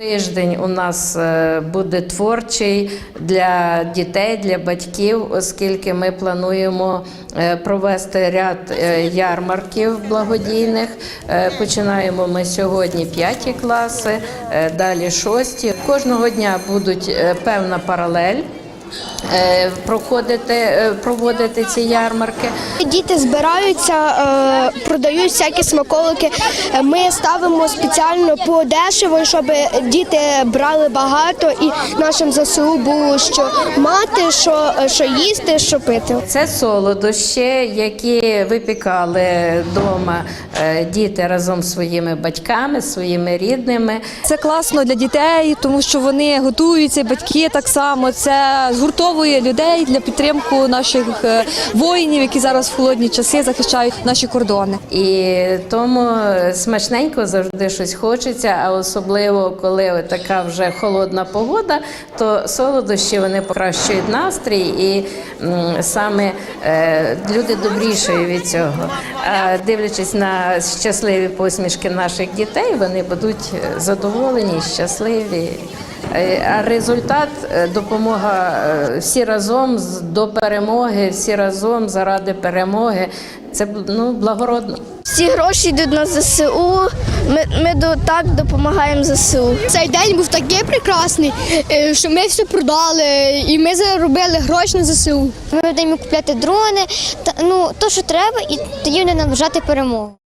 Тиждень у нас е, буде творчий для дітей, для батьків, оскільки ми плануємо е, провести ряд е, ярмарків благодійних. Починаємо ми сьогодні п'яті класи, далі шості. Кожного дня будуть певна паралель. Е, Проходити, е, проводити ці ярмарки. Діти збираються, е, продають всякі смаколики. Ми ставимо спеціально по дешево, щоб діти брали багато і нашим ЗСУ було що мати, що, що їсти, що пити. Це солодощі, які випікали вдома діти разом з своїми батьками, своїми рідними. Це класно для дітей, тому що вони готуються, батьки так само. Це згуртовує людей для підтримки наших е, воїнів, які зараз в холодні часи захищають наші кордони. І тому смачненько завжди щось хочеться, а особливо коли така вже холодна погода, то солодощі вони покращують настрій і саме е, люди добрішають від цього. А дивлячись на щасливі посмішки наших дітей, вони будуть задоволені, щасливі. Е, А результат е, допомога е, всі разом з- до перемоги, всі разом заради перемоги. Це ну благородно. Всі гроші йдуть на ЗСУ. Ми, ми до, так допомагаємо ЗСУ. Цей день був такий прекрасний, що ми все продали і ми заробили гроші на ЗСУ. Ми будемо купляти дрони, та ну то, що треба, і тоді буде наближати перемогу.